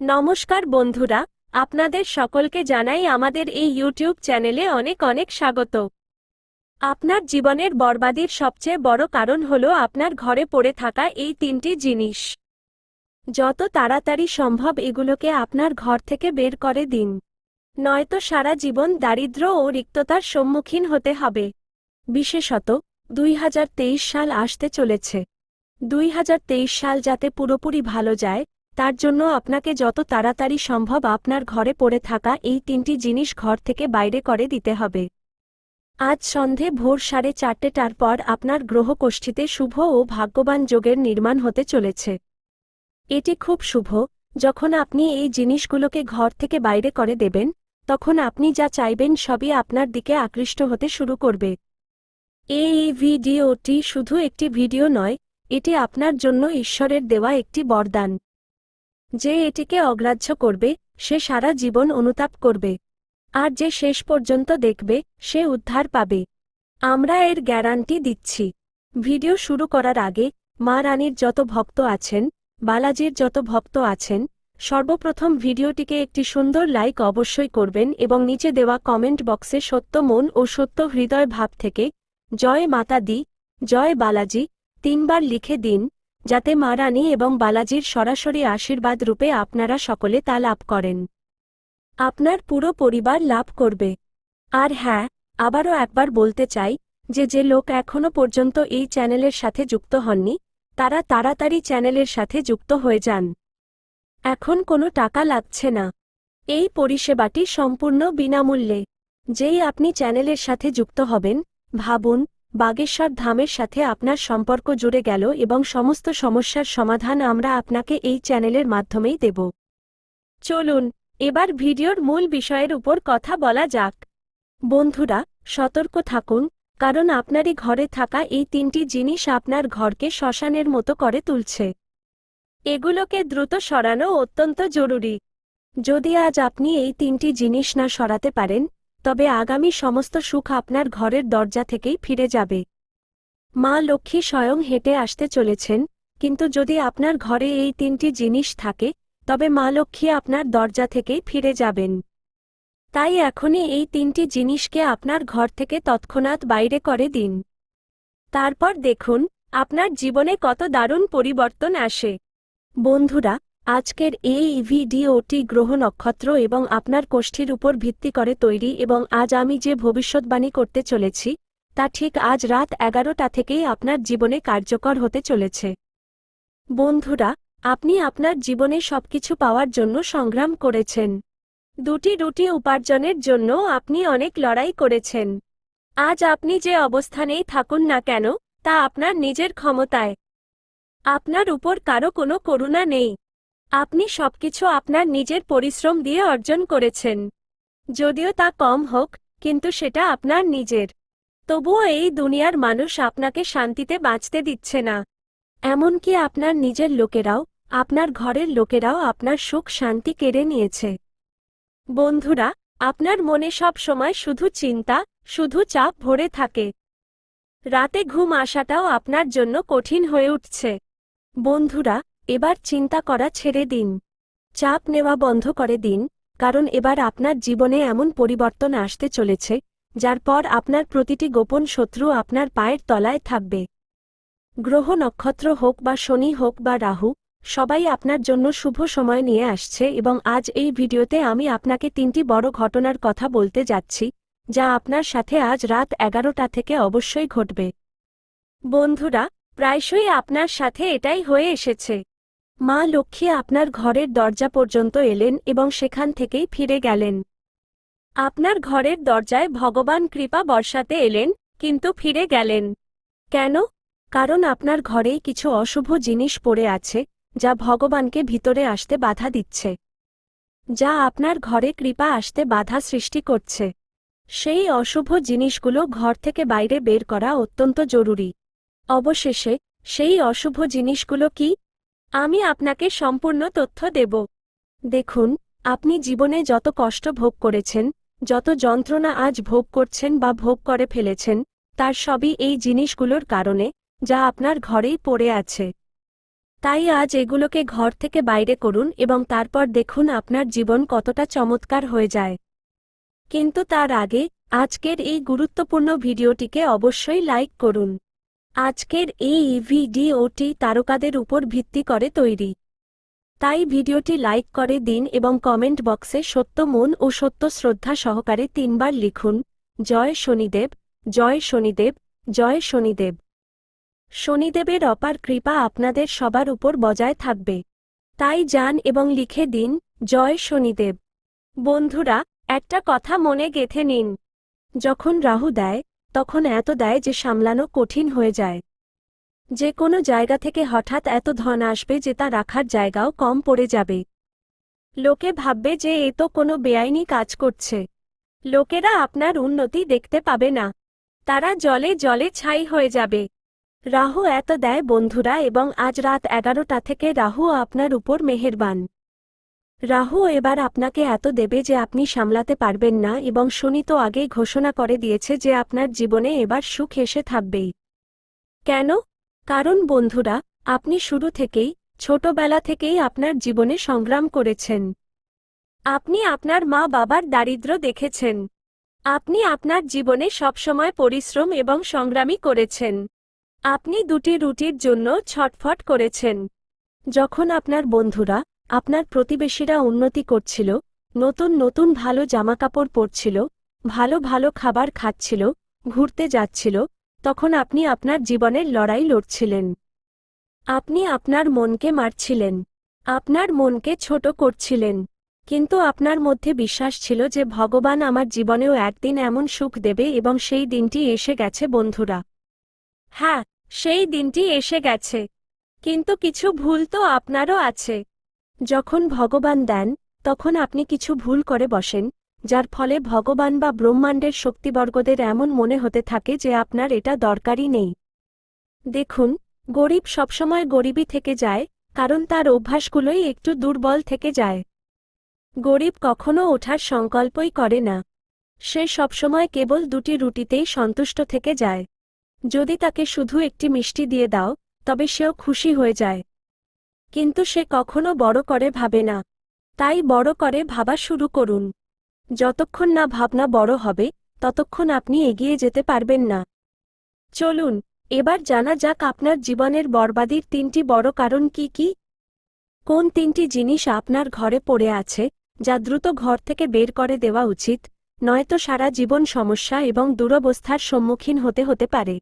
নমস্কার বন্ধুরা, আপনাদের সকলকে জানাই আমাদের এই ইউটিউব চ্যানেলে অনেক অনেক স্বাগত। আপনার জীবনের বরবাদির সবচেয়ে বড় কারণ হল আপনার ঘরে পড়ে থাকা এই তিনটি জিনিস। যত তাড়াতাড়ি সম্ভব এগুলোকে আপনার ঘর থেকে বের করে দিন। নয়তো সারা জীবন দারিদ্র্য ও রিক্ততার সম্মুখীন হতে হবে। বিশেষত, দুই হাজার তেইশ সাল আসতে চলেছে। দুই হাজার তেইশ সাল যাতে পুরোপুরি ভালো যায় তার জন্য আপনাকে যত তাড়াতাড়ি সম্ভব আপনার ঘরে পড়ে থাকা এই তিনটি জিনিস ঘর থেকে বাইরে করে দিতে হবে। আজ সন্ধে ভোর সাড়ে চারটেটার পর আপনার গ্রহকোষ্ঠীতে শুভ ও ভাগ্যবান যোগের নির্মাণ হতে চলেছে। এটি খুব শুভ, যখন আপনি এই জিনিসগুলোকে ঘর থেকে বাইরে করে দেবেন, তখন আপনি যা চাইবেন সবই আপনার দিকে আকৃষ্ট হতে শুরু করবে। এই ভিডিওটি শুধু একটি ভিডিও নয়, এটি আপনার জন্য ঈশ্বরের দেওয়া একটি বরদান। যে এটিকে অগ্রাহ্য করবে, সে সারা জীবন অনুতাপ করবে। আর যে শেষ পর্যন্ত দেখবে, সে উদ্ধার পাবে। আমরা এর গ্যারান্টি দিচ্ছি। ভিডিও শুরু করার আগে, মা রানীর যত ভক্ত আছেন, বালাজির যত ভক্ত আছেন, সর্বপ্রথম ভিডিওটিকে একটি সুন্দর লাইক অবশ্যই করবেন এবং নিচে দেওয়া কমেন্ট বক্সে সত্য মন ও সত্য হৃদয় ভাব থেকে, জয় মাতা দি, জয় বালাজি, তিনবার লিখে দিন যাতে মা রানী এবং বালাজির সরাসরি আশীর্বাদ রূপে আপনারা সকলে তা লাভ করেন। আপনার পুরো পরিবার লাভ করবে। আর হ্যাঁ আবারও একবার বলতে চাই যে যে লোক এখনও পর্যন্ত এই চ্যানেলের সাথে যুক্ত হননি, তারা তাড়াতাড়ি চ্যানেলের সাথে যুক্ত হয়ে যান। এখন কোনো টাকা লাগছে না। এই পরিষেবাটি সম্পূর্ণ বিনামূল্যে। যেই আপনি চ্যানেলের সাথে যুক্ত হবেন, ভাবুন বাগেশ্বর ধামের সাথে আপনার সম্পর্ক জুড়ে গেল এবং সমস্ত সমস্যার সমাধান আমরা আপনাকে এই চ্যানেলের মাধ্যমেই দেব। চলুন, এবার ভিডিওর মূল বিষয়ের উপর কথা বলা যাক। বন্ধুরা, সতর্ক থাকুন, কারণ আপনারই ঘরে থাকা এই তিনটি জিনিস আপনার ঘরকে শ্মশানের মতো করে তুলছে। এগুলোকে দ্রুত সরানো অত্যন্ত জরুরি। যদি আজ আপনি এই তিনটি জিনিস না সরাতে পারেন তবে আগামী সমস্ত সুখ আপনার ঘরের দরজা থেকেই ফিরে যাবে। মা লক্ষ্মী স্বয়ং হেঁটে আসতে চলেছেন, কিন্তু যদি আপনার ঘরে এই তিনটি জিনিস থাকে, তবে মা লক্ষ্মী আপনার দরজা থেকেই ফিরে যাবেন। তাই এখনই এই তিনটি জিনিসকে আপনার ঘর থেকে তৎক্ষণাৎ বাইরে করে দিন। তারপর দেখুন, আপনার জীবনে কত দারুণ পরিবর্তন আসে। বন্ধুরা আজকের এই ভিডিওটি গ্রহ নক্ষত্র এবং আপনার কোষ্ঠীর উপর ভিত্তি করে তৈরি এবং আজ আমি যে ভবিষ্যৎবাণী করতে চলেছি, তা ঠিক আজ রাত এগারোটা থেকেই আপনার জীবনে কার্যকর হতে চলেছে। বন্ধুরা, আপনি আপনার জীবনে সবকিছু পাওয়ার জন্য সংগ্রাম করেছেন। দুটি রুটি উপার্জনের জন্য আপনি অনেক লড়াই করেছেন। আজ আপনি যে অবস্থানেই থাকুন না কেন, তা আপনার নিজের ক্ষমতায়। আপনার উপর কারও কোনো করুণা নেই। আপনি সবকিছু আপনার নিজের পরিশ্রম দিয়ে অর্জন করেছেন। যদিও তা কম হোক, কিন্তু সেটা আপনার নিজের। তবুও এই দুনিয়ার মানুষ আপনাকে শান্তিতে বাঁচতে দিচ্ছে না। এমনকি আপনার নিজের লোকেরাও, আপনার ঘরের লোকেরাও আপনার সুখ শান্তি কেড়ে নিয়েছে। বন্ধুরা, আপনার মনে সব সময় শুধু চিন্তা, শুধু চাপ ভরে থাকে। রাতে ঘুম আসাটাও আপনার জন্য কঠিন হয়ে উঠছে। বন্ধুরা এবার চিন্তা করা ছেড়ে দিন। চাপ নেওয়া বন্ধ করে দিন, কারণ এবার আপনার জীবনে এমন পরিবর্তন আসতে চলেছে, যার পর আপনার প্রতিটি গোপন শত্রু আপনার পায়ের তলায় থাকবে। গ্রহ নক্ষত্র হোক বা শনি হোক বা রাহু, সবাই আপনার জন্য শুভ সময় নিয়ে আসছে এবং আজ এই ভিডিওতে আমি আপনাকে তিনটি বড় ঘটনার কথা বলতে যাচ্ছি, যা আপনার সাথে আজ রাত এগারোটা থেকে অবশ্যই ঘটবে। বন্ধুরা, প্রায়শই আপনার সাথে এটাই হয়ে এসেছে। মা লক্ষ্মী আপনার ঘরের দরজা পর্যন্ত এলেন এবং সেখান থেকেই ফিরে গেলেন। আপনার ঘরের দরজায় ভগবান কৃপা বর্ষাতে এলেন, কিন্তু ফিরে গেলেন। কেন? কারণ আপনার ঘরেই কিছু অশুভ জিনিস পড়ে আছে, যা ভগবানকে ভিতরে আসতে বাধা দিচ্ছে। যা আপনার ঘরে কৃপা আসতে বাধা সৃষ্টি করছে। সেই অশুভ জিনিসগুলো ঘর থেকে বাইরে বের করা অত্যন্ত জরুরি। অবশেষে, সেই অশুভ জিনিসগুলো কি? আমি আপনাকে সম্পূর্ণ তথ্য দেব। দেখুন, আপনি জীবনে যত কষ্ট ভোগ করেছেন, যত যন্ত্রণা আজ ভোগ করছেন বা ভোগ করে ফেলেছেন, তার সবই এই জিনিসগুলোর কারণে, যা আপনার ঘরেই পড়ে আছে। তাই আজ এগুলোকে ঘর থেকে বাইরে করুন এবং তারপর দেখুন আপনার জীবন কতটা চমৎকার হয়ে যায়। কিন্তু তার আগে, আজকের এই গুরুত্বপূর্ণ ভিডিওটিকে অবশ্যই লাইক করুন। আজকের এই ভিডিওটি তারকাদের উপর ভিত্তি করে তৈরি। তাই ভিডিওটি লাইক করে দিন এবং কমেন্ট বক্সে সত্য মন ও সত্য শ্রদ্ধা সহকারে তিনবার লিখুন, জয় শনিদেব জয় শনিদেব জয় শনিদেব। শনিদেবের অপার কৃপা আপনাদের সবার উপর বজায় থাকবে। তাই যান এবং লিখে দিন, জয় শনিদেব। বন্ধুরা, একটা কথা মনে গেথে নিন। যখন রাহু দেয় তখন এত দেয় যে সামলানো কঠিন হয়ে যায়। যে কোনো জায়গা থেকে হঠাৎ এত ধন আসবে যে তা রাখার জায়গাও কম পড়ে যাবে। লোকে ভাববে যে এ তো কোনো বেআইনি কাজ করছে। লোকেরা আপনার উন্নতি দেখতে পাবে না। তারা জলে জলে ছাই হয়ে যাবে। রাহু এত দেয় বন্ধুরা এবং আজ রাত এগারোটা থেকে রাহু আপনার উপর মেহেরবান। রাহু, এবার আপনাকে এত দেবে যে আপনি সামলাতে পারবেন না এবং শনি তো আগেই ঘোষণা করে দিয়েছে যে আপনার জীবনে এবার সুখ এসে থাকবেই। কেন? কারণ বন্ধুরা, আপনি শুরু থেকেই, ছোটবেলা থেকেই আপনার জীবনে সংগ্রাম করেছেন। আপনি আপনার মা বাবার দারিদ্র্য দেখেছেন। আপনি আপনার জীবনে সবসময় পরিশ্রম এবং সংগ্রামী করেছেন। আপনি দুটি রুটির জন্য ছটফট করেছেন। যখন আপনার বন্ধুরা আপনার প্রতিবেশীরা উন্নতি করছিল, নতুন নতুন ভালো জামাকাপড় পরছিল, ভালো ভালো খাবার খাচ্ছিল, ঘুরতে যাচ্ছিল, তখন আপনি আপনার জীবনের লড়াই লড়ছিলেন। আপনি আপনার মনকে মারছিলেন। আপনার মনকে ছোট করছিলেন। কিন্তু আপনার মধ্যে বিশ্বাস ছিল যে ভগবান আমার জীবনেও একদিন এমন সুখ দেবে এবং সেই দিনটি এসে গেছে বন্ধুরা। হ্যাঁ সেই দিনটি এসে গেছে। কিন্তু কিছু ভুল তো আপনারও আছে। যখন ভগবান দেন, তখন আপনি কিছু ভুল করে বসেন, যার ফলে ভগবান বা ব্রহ্মাণ্ডের শক্তিবর্গদের এমন মনে হতে থাকে যে আপনার এটা দরকারই নেই। দেখুন, গরিব সবসময় গরিবই থেকে যায়, কারণ তার অভ্যাসগুলোই একটু দুর্বল থেকে যায়। গরিব কখনো ওঠার সংকল্পই করে না। সে সবসময় কেবল দুটি রুটিতেই সন্তুষ্ট থেকে যায়। যদি তাকে শুধু একটি মিষ্টি দিয়ে দাও, তবে সেও খুশি হয়ে যায়। কিন্তু সে কখনো বড় করে ভাবে না। তাই বড় করে ভাবা শুরু করুন। যতক্ষণ না ভাবনা বড় হবে, ততক্ষণ আপনি এগিয়ে যেতে পারবেন না। চলুন, এবার জানা যাক আপনার জীবনের বরবাদির তিনটি বড় কারণ কি কি? কোন তিনটি জিনিস আপনার ঘরে পড়ে আছে, যা দ্রুত ঘর থেকে বের করে দেওয়া উচিত, নয়তো সারা জীবন সমস্যা এবং দুরবস্থার সম্মুখীন হতে হতে পারে?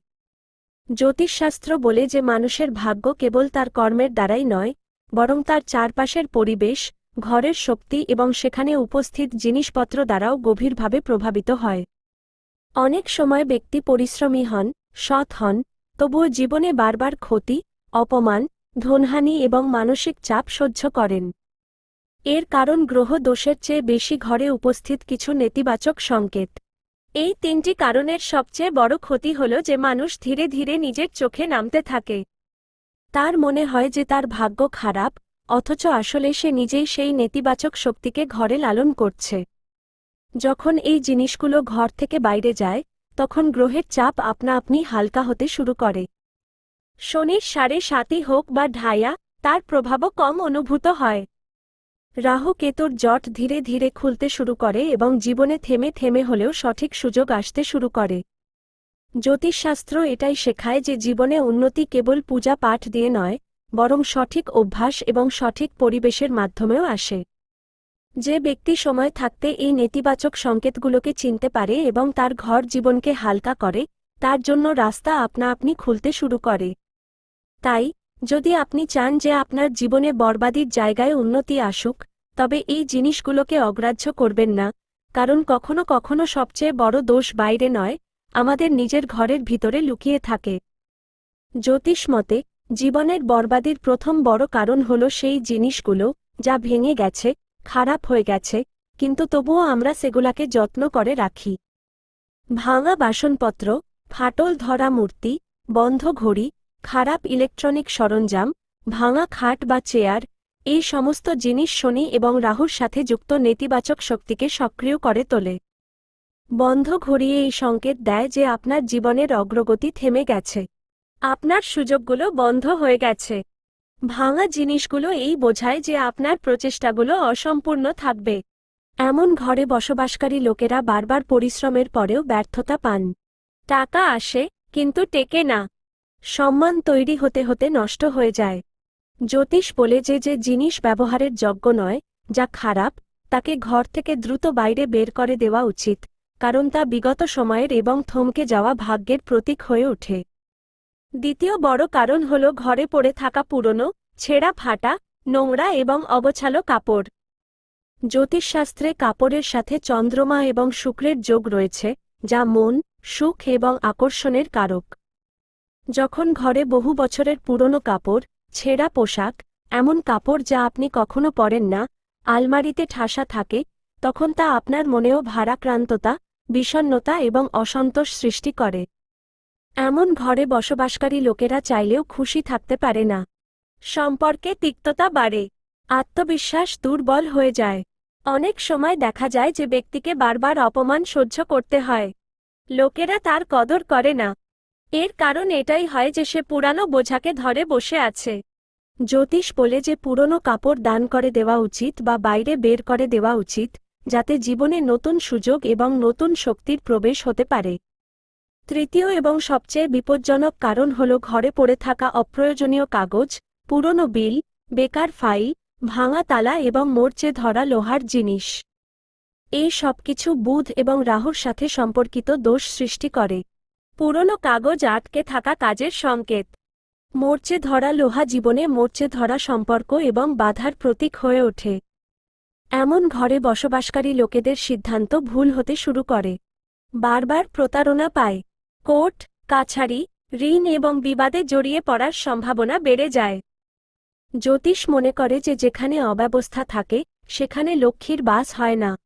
জ্যোতিষশাস্ত্র বলে যে মানুষের ভাগ্য কেবল তার কর্মের দ্বারাই নয় বরং তার চারপাশের পরিবেশ, ঘরের শক্তি এবং সেখানে উপস্থিত জিনিসপত্র দ্বারাও গভীরভাবে প্রভাবিত হয়। অনেক সময় ব্যক্তি পরিশ্রমী হন, সৎ হন, তবুও জীবনে বারবার ক্ষতি, অপমান, ধনহানি এবং মানসিক চাপ সহ্য করেন। এর কারণ গ্রহ দোষের চেয়ে বেশি ঘরে উপস্থিত কিছু নেতিবাচক সংকেত। এই তিনটি কারণের সবচেয়ে বড় ক্ষতি হল যে মানুষ ধীরে ধীরে নিজের চোখে নামতে থাকে। তার মনে হয় যে তার ভাগ্য খারাপ, অথচ আসলে সে নিজেই সেই নেতিবাচক শক্তিকে ঘরে লালন করছে। যখন এই জিনিসগুলো ঘর থেকে বাইরে যায়, তখন গ্রহের চাপ আপনা আপনি হালকা হতে শুরু করে। শনির সাড়ে সাতই হোক বা ঢায়া, তার প্রভাবও কম অনুভূত হয়। রাহু কেতুর জট ধীরে ধীরে খুলতে শুরু করে এবং জীবনে থেমে থেমে হলেও সঠিক সুযোগ আসতে শুরু করে। জ্যোতিষশাস্ত্র এটাই শেখায় যে জীবনে উন্নতি কেবল পূজা পাঠ দিয়ে নয়, বরং সঠিক অভ্যাস এবং সঠিক পরিবেশের মাধ্যমেও আসে। যে ব্যক্তি সময় থাকতে এই নেতিবাচক সংকেতগুলোকে চিনতে পারে এবং তার ঘর জীবনকে হালকা করে, তার জন্য রাস্তা আপনা আপনি খুলতে শুরু করে। তাই, যদি আপনি চান যে আপনার জীবনে বরবাদির জায়গায় উন্নতি আসুক, তবে এই জিনিসগুলোকে অগ্রাহ্য করবেন না, কারণ কখনো কখনো সবচেয়ে বড় দোষ বাইরে নয় আমাদের নিজের ঘরের ভিতরে লুকিয়ে থাকে। জ্যোতিষ মতে, জীবনের বরবাদির প্রথম বড় কারণ হল সেই জিনিসগুলো যা ভেঙে গেছে, খারাপ হয়ে গেছে, কিন্তু তবুও আমরা সেগুলাকে যত্ন করে রাখি। ভাঙা বাসনপত্র, ফাটল ধরা মূর্তি, বন্ধ ঘড়ি, খারাপ ইলেকট্রনিক সরঞ্জাম, ভাঙা খাট বা চেয়ার, এই সমস্ত জিনিস শনি এবং রাহুর সাথে যুক্ত নেতিবাচক শক্তিকে সক্রিয় করে তোলে। বন্ধ ঘড়িয়ে এই সংকেত দেয় যে আপনার জীবনের অগ্রগতি থেমে গেছে। আপনার সুযোগগুলো বন্ধ হয়ে গেছে। ভাঙা জিনিসগুলো এই বোঝায় যে আপনার প্রচেষ্টাগুলো অসম্পূর্ণ থাকবে। এমন ঘরে বসবাসকারী লোকেরা বারবার পরিশ্রমের পরেও ব্যর্থতা পান। টাকা আসে, কিন্তু টেকে না। সম্মান তৈরি হতে হতে নষ্ট হয়ে যায়। জ্যোতিষ বলে যে যে জিনিস ব্যবহারের যোগ্য নয়, যা খারাপ, তাকে ঘর থেকে দ্রুত বাইরে বের করে দেওয়া উচিত। কারণ তা বিগত সময়ের এবং থমকে যাওয়া ভাগ্যের প্রতীক হয়ে ওঠে। দ্বিতীয় বড় কারণ হল ঘরে পড়ে থাকা পুরনো, ছেঁড়া ফাটা, নোংরা এবং অবছালো কাপড়। জ্যোতিষশাস্ত্রে কাপড়ের সাথে চন্দ্রমা এবং শুক্রের যোগ রয়েছে, যা মন, সুখ এবং আকর্ষণের কারক। যখন ঘরে বহু বছরের পুরনো কাপড়, ছেঁড়া পোশাক, এমন কাপড় যা আপনি কখনো পরেন না, আলমারিতে ঠাসা থাকে, তখন তা আপনার মনেও ভারাক্রান্ততা বিষণ্নতা এবং অসন্তোষ সৃষ্টি করে। এমন ঘরে বসবাসকারী লোকেরা চাইলেও খুশি থাকতে পারে না। সম্পর্কে তিক্ততা বাড়ে, আত্মবিশ্বাস দুর্বল হয়ে যায়। অনেক সময় দেখা যায় যে ব্যক্তিকে বারবার অপমান সহ্য করতে হয়। লোকেরা তার কদর করে না। এর কারণ এটাই হয় যে সে পুরানো বোঝাকে ধরে বসে আছে। জ্যোতিষ বলে যে পুরনো কাপড় দান করে দেওয়া উচিত বা বাইরে বের করে দেওয়া উচিত যাতে জীবনে নতুন সুযোগ এবং নতুন শক্তির প্রবেশ হতে পারে। তৃতীয় এবং সবচেয়ে বিপজ্জনক কারণ হল ঘরে পড়ে থাকা অপ্রয়োজনীয় কাগজ, পুরনো বিল, বেকার ফাইল, ভাঙা তালা এবং মোর্চে ধরা লোহার জিনিস। এই সবকিছু বুধ এবং রাহুর সাথে সম্পর্কিত দোষ সৃষ্টি করে। পুরনো কাগজ আটকে থাকা কাজের সংকেত। মোর্চে ধরা লোহা জীবনে মোর্চে ধরা সম্পর্ক এবং বাধার প্রতীক হয়ে ওঠে। এমন ঘরে বসবাসকারী লোকেদের সিদ্ধান্ত ভুল হতে শুরু করে। বারবার প্রতারণা পায়। কোর্ট, কাছারি, ঋণ এবং বিবাদে জড়িয়ে পড়ার সম্ভাবনা বেড়ে যায়। জ্যোতিষ মনে করে যে যেখানে অব্যবস্থা থাকে, সেখানে লক্ষ্মীর বাস হয় না।